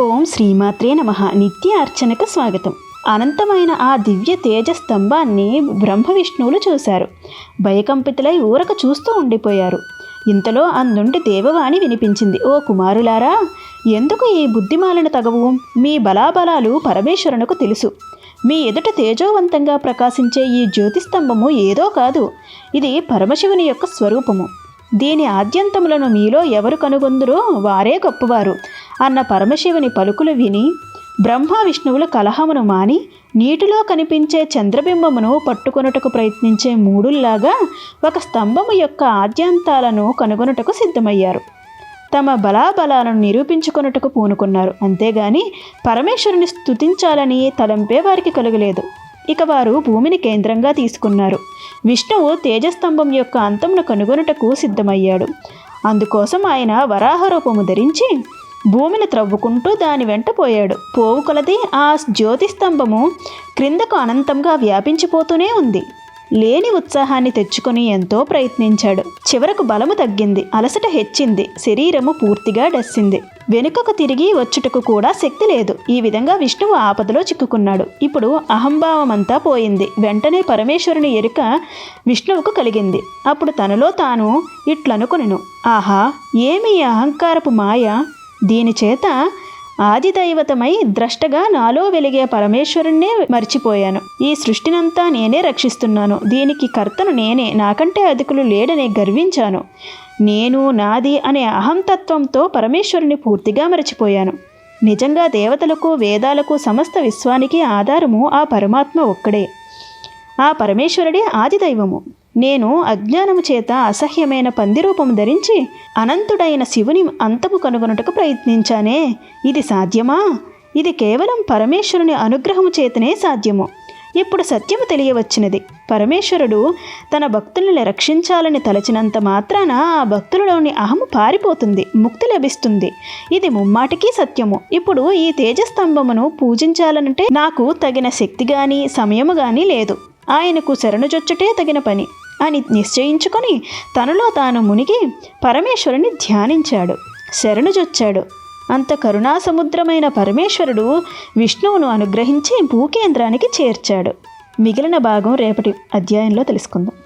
ఓం శ్రీమాత్రే నమ. నిత్య అర్చనకు స్వాగతం. అనంతమైన ఆ దివ్య తేజ స్తంభాన్ని బ్రహ్మ విష్ణువులు చూశారు. భయకంపితులై ఊరక చూస్తూ ఉండిపోయారు. ఇంతలో అందుండి దేవవాణి వినిపించింది. ఓ కుమారులారా ఎందుకు ఈ బుద్ధిమాలను తగవు? మీ బలాబలాలు పరమేశ్వరునకు తెలుసు. మీ ఎదుట తేజోవంతంగా ప్రకాశించే ఈ జ్యోతిస్తంభము ఏదో కాదు. ఇది పరమశివుని యొక్క స్వరూపము. దీని ఆద్యంతములను మీలో ఎవరు కనుగొందురో వారే గొప్పవారు. అన్న పరమశివుని పలుకులు విని బ్రహ్మ విష్ణువుల కలహమును మాని నీటిలో కనిపించే చంద్రబింబమును పట్టుకొనుటకు ప్రయత్నించే మూడుల్లాగా ఒక స్తంభము యొక్క ఆద్యంతాలను కనుగొనుటకు సిద్ధమయ్యారు. తమ బలాబలాలను నిరూపించుకొనుటకు పూనుకున్నారు. అంతేగాని పరమేశ్వరుని స్థుతించాలని తలంపే వారికి కలుగలేదు. ఇక వారు భూమిని కేంద్రంగా తీసుకున్నారు. విష్ణువు తేజస్తంభం యొక్క అంతమును కనుగొనుటకు సిద్ధమయ్యాడు. అందుకోసం ఆయన వరాహ రూపము ధరించి భూమిని త్రవ్వుకుంటూ దాని వెంట పోయాడు. పోవు కొలది ఆ జ్యోతిస్తంభము క్రిందకు అనంతంగా వ్యాపించిపోతూనే ఉంది. లేని ఉత్సాహాన్ని తెచ్చుకొని ఎంతో ప్రయత్నించాడు. చివరకు బలము తగ్గింది. అలసట హెచ్చింది. శరీరము పూర్తిగా డస్సింది. వెనుకకు తిరిగి వచ్చుటకు కూడా శక్తి లేదు. ఈ విధంగా విష్ణువు ఆపదలో చిక్కుకున్నాడు. ఇప్పుడు అహంభావమంతా పోయింది. వెంటనే పరమేశ్వరుని ఎరుక విష్ణువుకు కలిగింది. అప్పుడు తనలో తాను ఇట్లనుకొనెను. ఆహా! ఏమి అహంకారపు మాయ? దీనిచేత ఆదిదైవతమై ద్రష్టగా నాలో వెలిగే పరమేశ్వరుణ్ణే మర్చిపోయాను. ఈ సృష్టినంతా నేనే రక్షిస్తున్నాను. దీనికి కర్తను నేనే. నాకంటే అధికులు లేడనే గర్వించాను. నేను నాది అనే అహంతత్వంతో పరమేశ్వరుని పూర్తిగా మరచిపోయాను. నిజంగా దేవతలకు వేదాలకు సమస్త విశ్వానికి ఆధారము ఆ పరమాత్మ ఒక్కడే. ఆ పరమేశ్వరుడే ఆదిదైవము. నేను అజ్ఞానము చేత అసహ్యమైన పందిరూపం ధరించి అనంతుడైన శివుని అంతము కనుగొనుటకు ప్రయత్నించానే. ఇది సాధ్యమా? ఇది కేవలం పరమేశ్వరుని అనుగ్రహము చేతనే సాధ్యము. ఇప్పుడు సత్యము తెలియవచ్చినది. పరమేశ్వరుడు తన భక్తులను రక్షించాలని తలచినంత మాత్రాన ఆ భక్తులలోని అహము పారిపోతుంది ముక్తి లభిస్తుంది. ఇది ముమ్మాటికి సత్యము. ఇప్పుడు ఈ తేజస్తంభమును పూజించాలనంటే నాకు తగిన శక్తి గాని సమయము గాని లేదు. ఆయనకు శరణుజొచ్చుటే తగిన పని. అని నిశ్చయించుకొని తనలో తాను మునిగి పరమేశ్వరుని ధ్యానించాడు. శరణుజొచ్చాడు. అంత కరుణాసముద్రమైన పరమేశ్వరుడు విష్ణువును అనుగ్రహించి భూకేంద్రానికి చేర్చాడు. మిగిలిన భాగం రేపటి అధ్యాయంలో తెలుసుకుందాం.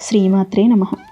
శ్రీమాత్రే నమః.